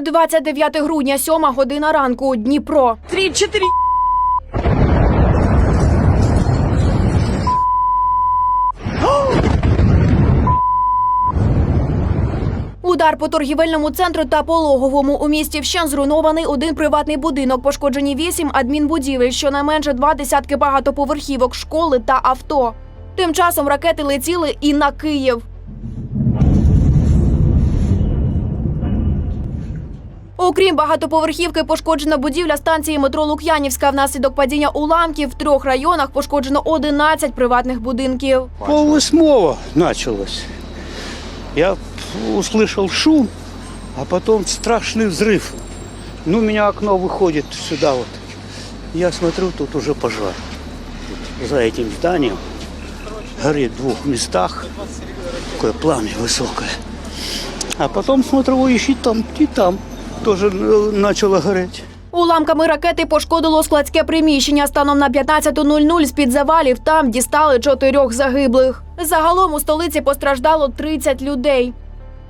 29 грудня, 7 година ранку, Дніпро. Три-четыре. Удар по торгівельному центру та пологовому у місті вщен зруйнований один приватний будинок. Пошкоджені вісім адмінбудівель, щонайменше два десятки багатоповерхівок, школи та авто. Тим часом ракети летіли і на Київ. Окрім багатоповерхівки, пошкоджена будівля станції метро Лук'янівська. Внаслідок падіння уламків в трьох районах пошкоджено 11 приватних будинків. Пол восьмого началось. Я услышал шум, а потом страшный взрыв. Ну, у меня окно выходит сюда вот. Я смотрю, тут уже пожар. Тут за этим зданием горит в двух местах. Такое пламя высокое. А потом смотрю, ой, и там, и там тоже э, начало гореть. Уламками ракети пошкодило складське приміщення. Станом на 15.00 з-під завалів там дістали чотирьох загиблих. Загалом у столиці постраждало 30 людей.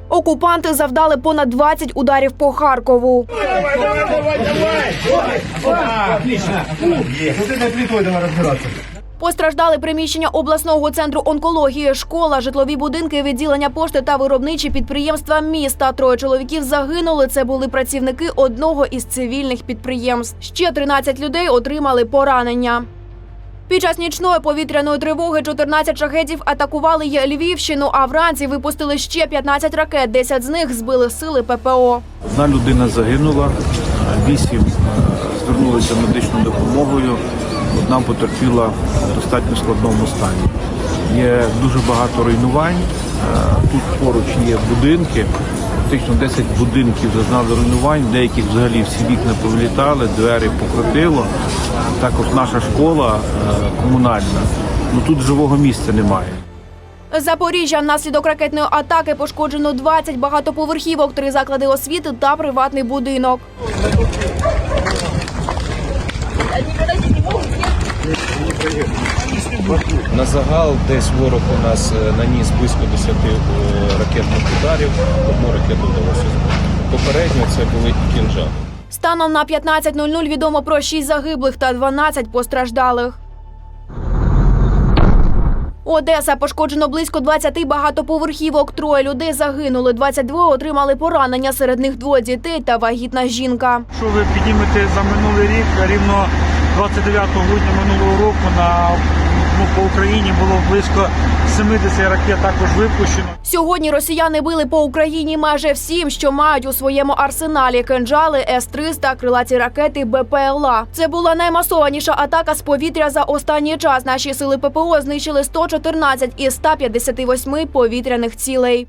Окупанти завдали понад 20 ударів по Харкову. Постраждали приміщення обласного центру онкології, школа, житлові будинки, відділення пошти та виробничі підприємства міста. Троє чоловіків загинули. Це були працівники одного із цивільних підприємств. Ще 13 людей отримали поранення. Під час нічної повітряної тривоги 14 шахетів атакували є Львівщину, а вранці випустили ще 15 ракет. 10 з них збили сили ППО. Одна людина загинула, вісім е, звернулися медичною допомогою. Одна потерпіла в достатньо складному стані. Є дуже багато руйнувань. Е, Тут поруч є будинки. Фактично 10 будинків зазнали руйнувань, деяких взагалі всі вікна повилітали, двері покрутило. Також наша школа е, комунальна. Ну тут живого місця немає. Запоріжжя внаслідок ракетної атаки пошкоджено 20 багатоповерхівок, три заклади освіти та приватний будинок. На загал десь ворог у нас е, наніс близько 10 е, ракетних ударів. Одну ракету вдалося збити. Попередньо це були і кінжали. Станом на 15.00 відомо про 6 загиблих та 12 постраждалих. Одеса пошкоджено близько 20 багатоповерхівок. Троє людей загинули, 22 отримали поранення. Серед них двоє дітей та вагітна жінка. Якщо ви піднімете за минулий рік, рівно 29 грудня минулого року на ну, по Україні було близько 70 ракет також випущено. Сьогодні росіяни били по Україні майже всім, що мають у своєму арсеналі: кинджали, С-300, крилаті ракети, БПЛА. Це була наймасованіша атака з повітря за останній час. Наші сили ППО знищили 114 із 158 повітряних цілей.